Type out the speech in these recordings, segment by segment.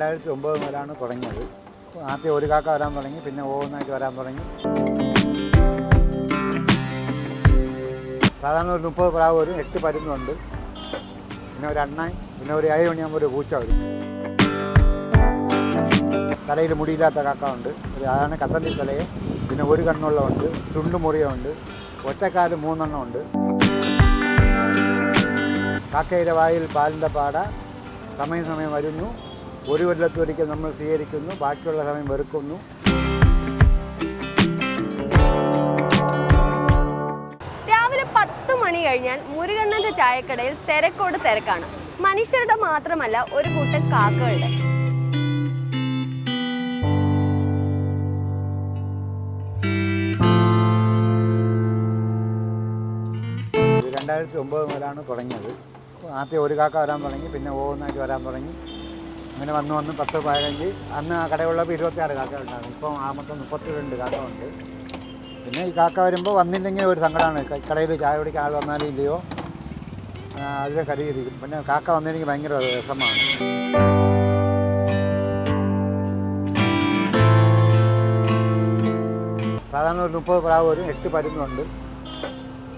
രണ്ടായിരത്തി ഒമ്പത് മുതലാണ് തുടങ്ങിയത്. ആദ്യം ഒരു കാക്ക വരാൻ തുടങ്ങി പിന്നെ ഓന്നായിട്ട് വരാൻ തുടങ്ങി. സാധാരണ ഒരു മുപ്പത് പ്രാവ് വരും എട്ട് പരുന്നുണ്ട്. പിന്നെ ഒരു അണ്ണായി പിന്നെ ഒരു ഏഴ് മണിയാകുമ്പോൾ ഒരു പൂച്ച വരും. തലയിൽ മുടിയില്ലാത്ത കാക്ക ഉണ്ട് അതാണ് കത്തണ്ടി തലയെ പിന്നെ ഒരു കണ്ണുള്ളതുണ്ട് ഒറ്റക്കാൽ മൂന്നെണ്ണം ഉണ്ട് കാക്കയുടെ വായിൽ പാലിന്റെ പാട സമയം സമയം വരുന്നു. ഒരു കൊല്ലത്തൊരിക്കൽ നമ്മൾ സ്വീകരിക്കുന്നു ബാക്കിയുള്ള സമയം വെറുക്കുന്നു. രാവിലെ പത്ത് മണി കഴിഞ്ഞാൽ മുരുകണ്ണന്റെ ചായക്കടയിൽ തിരക്കോട് തിരക്കാണ്. മനുഷ്യരുടെ മാത്രമല്ല ഒരു കൂട്ടം കാക്കകളുടെ രണ്ടായിരത്തി ഒമ്പത് മുതലാണ് തുടങ്ങിയത്. ആദ്യം ഒരു കാക്ക വരാൻ തുടങ്ങി പിന്നെ ഓന്നായിട്ട് വരാൻ തുടങ്ങി. അങ്ങനെ വന്ന് വന്ന് പത്ത് പതിനഞ്ച്. അന്ന് ആ കടയുള്ളപ്പോൾ ഇരുപത്തിയാറ് കാക്ക ഉണ്ടായിരുന്നു. ഇപ്പം ആ മൊത്തം മുപ്പത്തി രണ്ട് കാക്ക ഉണ്ട്. പിന്നെ ഈ കാക്ക വരുമ്പോൾ വന്നില്ലെങ്കിൽ ഒരു സങ്കടമാണ്. കടയിൽ ചായ കുടിക്കാൻ ആൾ വന്നാലും ഇല്ലയോ? അതിലെ കരുതിയിരിക്കും. പിന്നെ കാക്ക വന്നില്ലെങ്കിൽ ഭയങ്കര രസമാണ് സാധാരണ ഒരു മുപ്പത് പ്രാവ് വരും എട്ട് പരുന്നുണ്ട്.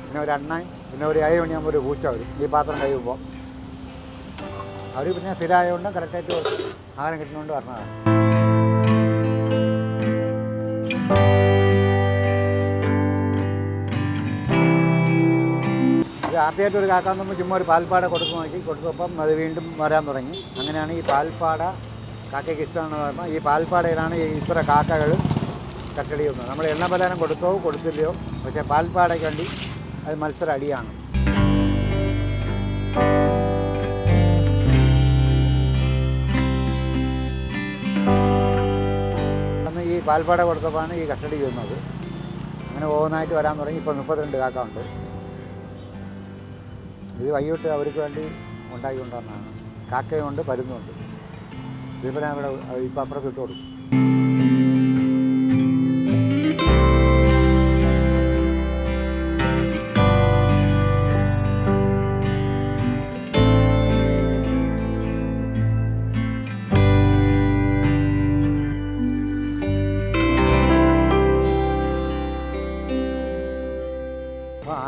പിന്നെ ഒരു അണ്ണാൻ പിന്നെ ഒരു ഏഴ് മണിയാകുമ്പോൾ ഒരു പൂച്ച വരും. ഈ പാത്രം കഴിയുമ്പോൾ അവർ പിന്നെ സ്ഥിരമായതുകൊണ്ടും കറക്റ്റായിട്ട് ആഹാരം കിട്ടുന്നതുകൊണ്ട് പറഞ്ഞതാണ്. ആദ്യമായിട്ട് ഒരു കാക്കാൻ നമ്മൾ ചുമ്മാ ഒരു പാൽപ്പാട കൊടുത്തു നോക്കി. കൊടുത്തപ്പം അത് വീണ്ടും വരാൻ തുടങ്ങി. അങ്ങനെയാണ് ഈ പാൽപ്പാട കാക്കയ്ക്ക് ഇഷ്ടമാണെന്ന് പറയുമ്പോൾ ഈ പാൽപ്പാടയിലാണ് ഈ ഇത്ര കാക്കകൾ കട്ടടി ചെയ്യുന്നത് നമ്മൾ എണ്ണ പലഹാരം കൊടുത്തോ കൊടുത്തില്ലയോ പക്ഷേ പാൽപ്പാടയ്ക്ക് വേണ്ടി അത് മത്സര അടിയാണ്. പാൽപ്പാട കൊടുത്തപ്പോഴാണ് ഈ കസ്റ്റഡി ചെയ്യുന്നത്. അങ്ങനെ പോകുന്നതായിട്ട് വരാൻ തുടങ്ങി. ഇപ്പോൾ മുപ്പത്തിരണ്ട് കാക്ക ഉണ്ട് ഇത് വൈകിട്ട് അവർക്ക് വേണ്ടി ഉണ്ടാക്കി കൊണ്ടുവന്നതാണ് കാക്കയുമുണ്ട് പരുന്നുണ്ട് ഇതിപ്പോൾ ഞാൻ ഇവിടെ ഇപ്പം അപ്പുറത്ത് ഇട്ട് കൊടുക്കും.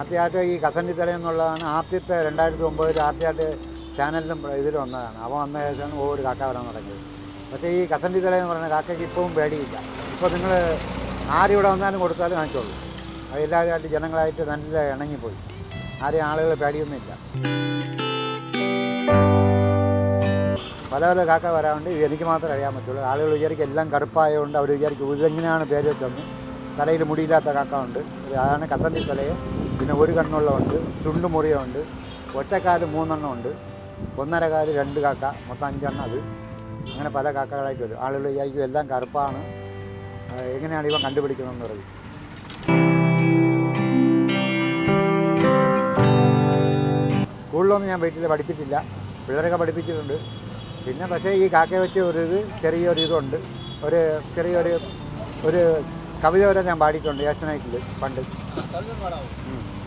ആദ്യമായിട്ട് ഈ കസണ്ടി തല എന്നുള്ളതാണ് ആദ്യത്തെ രണ്ടായിരത്തി ഒമ്പതിൽ ആദ്യമായിട്ട് ചാനലിലും ഇതിൽ വന്നതാണ്. അപ്പോൾ വന്ന ശേഷമാണ് ഒരു കാക്ക വരാൻ തുടങ്ങിയത് പക്ഷേ ഈ കസണ്ടി തല എന്ന് പറയുന്ന കാക്കയ്ക്ക് ഇപ്പവും പേടിയില്ല. ഇപ്പോൾ നിങ്ങൾ ആരിവിടെ വന്നാലും കൊടുത്താലും കാണിച്ചോളൂ. അത് എല്ലാവരുമായിട്ട് ജനങ്ങളായിട്ട് നല്ല ഇണങ്ങിപ്പോയി. ആരെയും ആളുകൾ പേടിയൊന്നുമില്ല. പല പല കാക്ക വരാറുണ്ട്. ഇത് എനിക്ക് മാത്രമേ അറിയാൻ പറ്റുള്ളൂ. ആളുകൾ വിചാരിക്കും എല്ലാം കറുപ്പായതുകൊണ്ട് അവർ വിചാരിക്കും ഇതെങ്ങനെയാണ് പേര് വെച്ചതെന്ന്? തലയിൽ മുടിയില്ലാത്ത കാക്ക ഉണ്ട്. അതാണ് കത്തണ്ടി തലയെ പിന്നെ ഒരു കണ്ണുള്ളതുണ്ട് ചുണ്ടുമുറിയുണ്ട് ഒറ്റക്കാൽ മൂന്നെണ്ണം ഉണ്ട് ഒന്നര കാൽ രണ്ട് കാക്ക മൊത്തം അഞ്ചെണ്ണം അത്. അങ്ങനെ പല കാക്കകളായിട്ട് വരും. ആളുകൾ വിചാരിക്കും എല്ലാം കറുപ്പാണ്. എങ്ങനെയാണ് ഇവ കണ്ടുപിടിക്കണമെന്ന് പറയും. സ്കൂളിലൊന്നും ഞാൻ വീട്ടിൽ പഠിച്ചിട്ടില്ല. പിള്ളേരൊക്കെ പഠിപ്പിച്ചിട്ടുണ്ട്. പിന്നെ പക്ഷേ ഈ കാക്കയെ വെച്ച് ഒരു ഇത് ചെറിയൊരു ഇതുണ്ട് ഒരു ചെറിയൊരു ഒരു കവിത വരെ ഞാൻ പാടിയിട്ടുണ്ട് ഏഷ്യനൈറ്റിൽ പണ്ട്.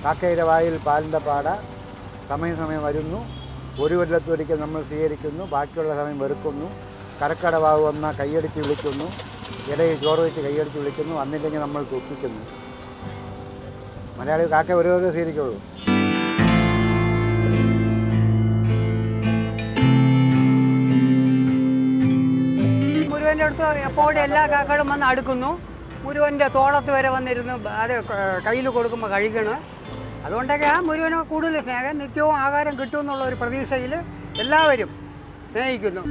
കാക്കയുടെ വായിൽ പാലിന്റെ പാട സമയം സമയം വരുന്നു. ഒരു കൊല്ലത്തൊരിക്കൽ നമ്മൾ സ്വീകരിക്കുന്നു ബാക്കിയുള്ള സമയം വെറുക്കുന്നു. കരക്കടവാവ് വന്ന കൈയടിച്ച് വിളിക്കുന്നു. ഇടയിൽ ചോറ് വെച്ച് കൈയടിച്ച് വിളിക്കുന്നു. വന്നില്ലെങ്കിൽ നമ്മൾ ദുഃഖിക്കുന്നു മലയാളി കാക്ക ഓരോ സ്വീകരിക്കുള്ളൂ. മുരുവന്റെ അടുത്ത് എപ്പോഴും എല്ലാ കാക്കകളും വന്ന് അടുക്കുന്നു. മുരുവന്റെ തോളത്ത് വരെ വന്നിരുന്ന് അത് കയ്യിൽ കൊടുക്കുമ്പോൾ കഴിക്കണം അതുകൊണ്ടൊക്കെ ആ മുരുവന് കൂടുതൽ സ്നേഹം നിത്യവും ആഹാരം കിട്ടുമെന്നുള്ള ഒരു പ്രതീക്ഷയിൽ എല്ലാവരും സ്നേഹിക്കുന്നു.